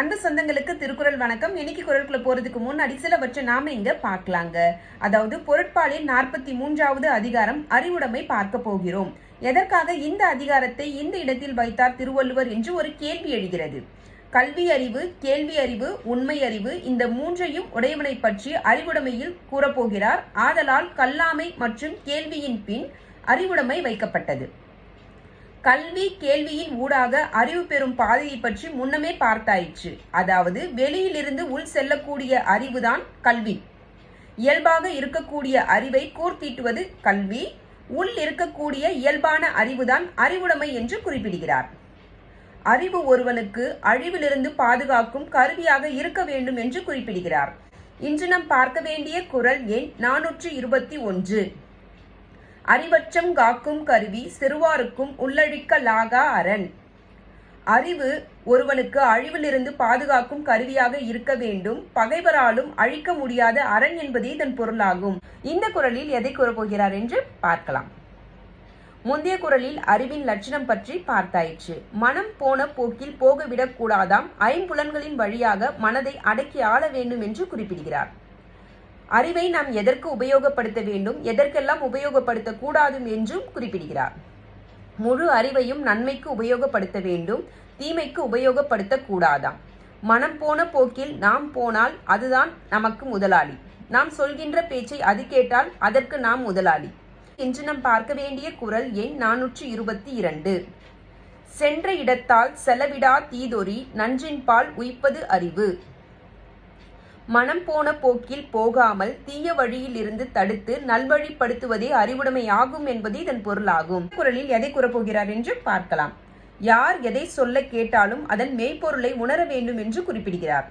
அந்த சொந்தங்களுக்கு திருக்குறள் வணக்கம். இன்னைக்கு குரல்குள்ள போறதுக்கு முன்னாடி சிலவற்றை நாம இங்க பார்க்கலாங்க. அதாவது பொருட்பாலின் நாற்பத்தி மூன்றாவது அதிகாரம் அறிவுடைமை பார்க்க போகிறோம். எதற்காக இந்த அதிகாரத்தை இந்த இடத்தில் வைத்தார் திருவள்ளுவர் என்று ஒரு கேள்வி எழுகிறது. கல்வி அறிவு கேள்வி அறிவு உண்மை அறிவு இந்த மூன்றையும் உடையவனை பற்றி அறிவுடைமையில் கூறப்போகிறார் ஆதலால் கல்லாமை மற்றும் கேள்வியின் பின் அறிவுடைமை வைக்கப்பட்டது. கல்வி கேள்வியின் ஊடாக அறிவு பெறும் பாதையை பற்றி முன்னமே பார்த்தாயிற்று. அதாவது வெளியிலிருந்து உள் செல்லக்கூடிய அறிவுதான் கல்வி. இயல்பாக இருக்கக்கூடிய அறிவை கூர்த்தீட்டுவது கல்வி உள் இருக்கக்கூடிய இயல்பான அறிவுதான் அறிவுடைமை என்று குறிப்பிடுகிறார். அறிவு ஒருவனுக்கு அழிவிலிருந்து பாதுகாக்கும் கருவியாக இருக்க வேண்டும் என்று குறிப்பிடுகிறார். இன்று நாம் பார்க்க வேண்டிய குரல் எண் நானூற்று இருபத்தி ஒன்று. அறிவற்றம் காக்கும் கருவி சிறுவாருக்கும் உள்ளழிக்கலாகா அரண். அறிவு ஒருவனுக்கு அழிவிலிருந்து பாதுகாக்கும் கருவியாக இருக்க வேண்டும். பகைவராலும் அழிக்க முடியாத அரண் என்பதே இதன் பொருளாகும். இந்த குரலில் எதை கூறப்போகிறார் என்று பார்க்கலாம். முந்தைய குரலில் அறிவின் லட்சணம் பற்றி பார்த்தாயிற்று. மனம் போன போக்கில் போகவிடக் கூடாதாம் ஐம்புலன்களின் வழியாக மனதை அடக்கி ஆள வேண்டும் என்று குறிப்பிடுகிறார். அறிவை நாம் எதற்கு உபயோகப்படுத்த வேண்டும் எதற்கெல்லாம் உபயோகப்படுத்தக்கூடாதும் என்றும் குறிப்பிடுகிறார். முழு அறிவையும் நன்மைக்கு உபயோகப்படுத்த வேண்டும் தீமைக்கு உபயோகப்படுத்தக்கூடாதாம். மனம் போன போக்கில் நாம் போனால் அதுதான் நமக்கு முதலாளி. நாம் சொல்கின்ற பேச்சை அது கேட்டால் அதற்கு நாம் முதலாளி. இன்று நாம் பார்க்க வேண்டிய குரல் எண் நானூற்றி இருபத்தி இரண்டு. சென்ற இடத்தால் செலவிடா தீதொறி நன்றின்பால் உய்ப்பது அறிவு. மனம் போன போக்கில் போகாமல் தீய வழியில் இருந்து தடுத்து நல்வழிப்படுத்துவதே அறிவுடைமையாகும் என்பது இதன் பொருளாகும். குரலில் எதை கூறப்போகிறார் என்று பார்க்கலாம். யார் எதை சொல்ல கேட்டாலும் அதன் மெய்ப்பொருளை உணர வேண்டும் என்று குறிப்பிடுகிறார்.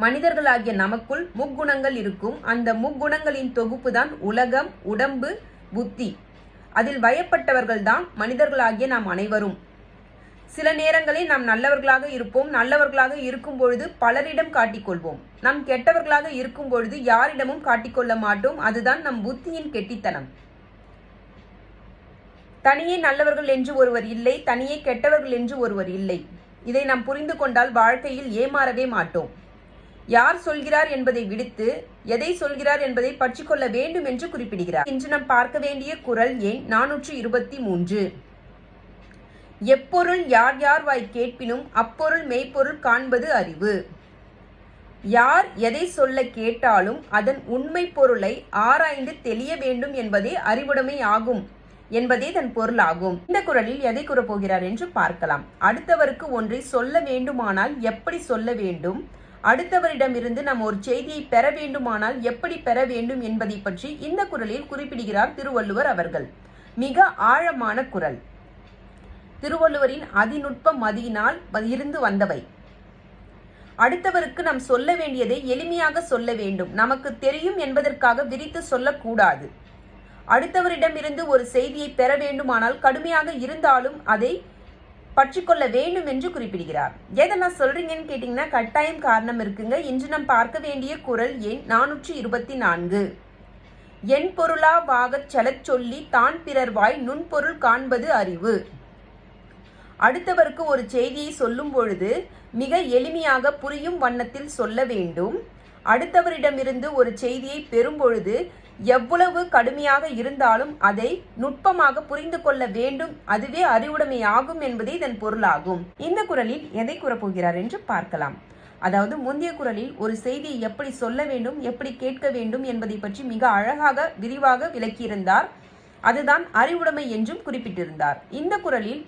மனிதர்களாகிய நமக்குள் முக்குணங்கள் இருக்கும். அந்த முக்குணங்களின் தொகுப்பு தான் உலகம் உடம்பு புத்தி. அதில் வயப்பட்டவர்கள்தான் மனிதர்களாகிய நாம் அனைவரும். சில நேரங்களில் நாம் நல்லவர்களாக இருப்போம். நல்லவர்களாக இருக்கும் பொழுது பலரிடம் காட்டிக்கொள்வோம். நாம் கெட்டவர்களாக இருக்கும் பொழுது யாரிடமும் காட்டிக்கொள்ள மாட்டோம். அதுதான் நம் புத்தியின் கெட்டித்தனம். தனியே நல்லவர்கள் என்று ஒருவர் இல்லை. தனியே கெட்டவர்கள் என்று ஒருவர் இல்லை. இதை நாம் புரிந்து கொண்டால் வாழ்க்கையில் ஏமாறவே மாட்டோம். யார் சொல்கிறார் என்பதை விடுத்து எதை சொல்கிறார் என்பதை பற்றிக்கொள்ள வேண்டும் என்று குறிப்பிடுகிறார். இன்று நாம் பார்க்க வேண்டிய குரல் எண் நானூற்று இருபத்தி மூன்று. எப்பொருள் யார் யார் வாய் கேட்பினும் அப்பொருள் மெய்ப்பொருள் காண்பது அறிவு. யார் எதை சொல்ல கேட்டாலும் அதன் உண்மை பொருளை ஆராய்ந்து தெளிய வேண்டும் என்பதே அறிவுடைமை ஆகும் என்பதே தன் பொருளாகும். இந்த குரலில் எதை கூறப்போகிறார் என்று பார்க்கலாம். அடுத்தவருக்கு ஒன்றை சொல்ல வேண்டுமானால் எப்படி சொல்ல வேண்டும்? அடுத்தவரிடமிருந்து நாம் ஒரு செய்தியை பெற வேண்டுமானால் எப்படி பெற வேண்டும் என்பதை பற்றி இந்த குரலில் குறிப்பிடுகிறார் திருவள்ளுவர் அவர்கள். மிக ஆழமான குரல். திருவள்ளுவரின் அதிநுட்ப மதியினால் இருந்து வந்தவை. அடுத்தவருக்கு நாம் சொல்ல வேண்டியதை எளிமையாக சொல்ல வேண்டும். நமக்கு தெரியும் என்பதற்காக விரித்து சொல்லக்கூடாது. அடுத்தவரிடமிருந்து ஒரு செய்தியை பெற வேண்டுமானால் கடுமையாக இருந்தாலும் அதை பற்றிக்கொள்ள வேண்டும் என்று குறிப்பிடுகிறார். எதெல்லாம் சொல்றீங்கன்னு கேட்டிங்கன்னா கட்டாயம் காரணம் இருக்குங்க. இன்று நாம் பார்க்க வேண்டிய குரல் எண் நானூற்றி இருபத்தி நான்கு. என் பொருளா வாகச் செலச் சொல்லி தான் பிறர்வாய் நுண்பொருள் காண்பது அறிவு. அடுத்தவருக்கு ஒரு செய்தியை சொல்லும் பொழுது மிக எளிமையாக புரியும் வண்ணத்தில் சொல்ல வேண்டும். அடுத்தவரிடமிருந்து ஒரு செய்தியை பெறும் பொழுது எவ்வளவு கடுமையாக இருந்தாலும் அதை நுட்பமாக புரிந்து கொள்ள வேண்டும். அதுவே அறிவுடைமையாகும் என்பதே இதன் பொருளாகும். இந்த குரலில் எதை கூறப்போகிறார் என்று பார்க்கலாம். அதாவது முந்தைய குரலில் ஒரு செய்தியை எப்படி சொல்ல வேண்டும் எப்படி கேட்க வேண்டும் என்பதை பற்றி மிக அழகாக விரிவாக விளக்கியிருந்தார். அதுதான் அறிவுடைமை என்றும் குறிப்பிட்டிருந்தார். இந்த குரலில்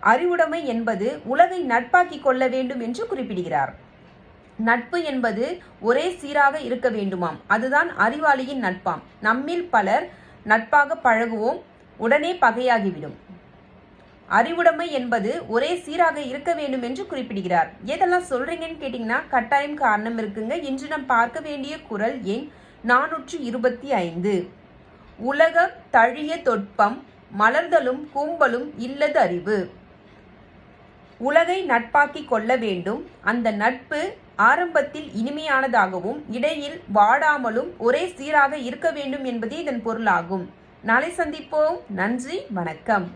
அறிவுடைமை என்பது உலகை நட்பாக்கி கொள்ள வேண்டும் என்று குறிப்பிடுகிறார். நட்பு என்பது ஒரே சீராக இருக்க வேண்டுமாம். அதுதான் அறிவாளியின் நட்பாம். நம்மில் பலர் நட்பாக பழகுவோம் உடனே பகையாகிவிடும். அறிவுடைமை என்பது ஒரே சீராக இருக்க வேண்டும் என்று குறிப்பிடுகிறார். எதெல்லாம் சொல்றீங்கன்னு கேட்டீங்கன்னா கட்டாயம் காரணம் இருக்குங்க. இன்று நாம் பார்க்க வேண்டிய குரல் எண் நானூற்று இருபத்தி ஐந்து உலக தழிய தொட்பம் மலர்தலும் கூம்பலும் இல்லது அறிவு உலகை நட்பாக்கி கொள்ள வேண்டும். அந்த நட்பு ஆரம்பத்தில் இனிமையானதாகவும் இடையில் வாடாமலும் ஒரே சீராக இருக்க வேண்டும் என்பதே இதன் பொருளாகும். நாளை சந்திப்போம். நன்றி. வணக்கம்.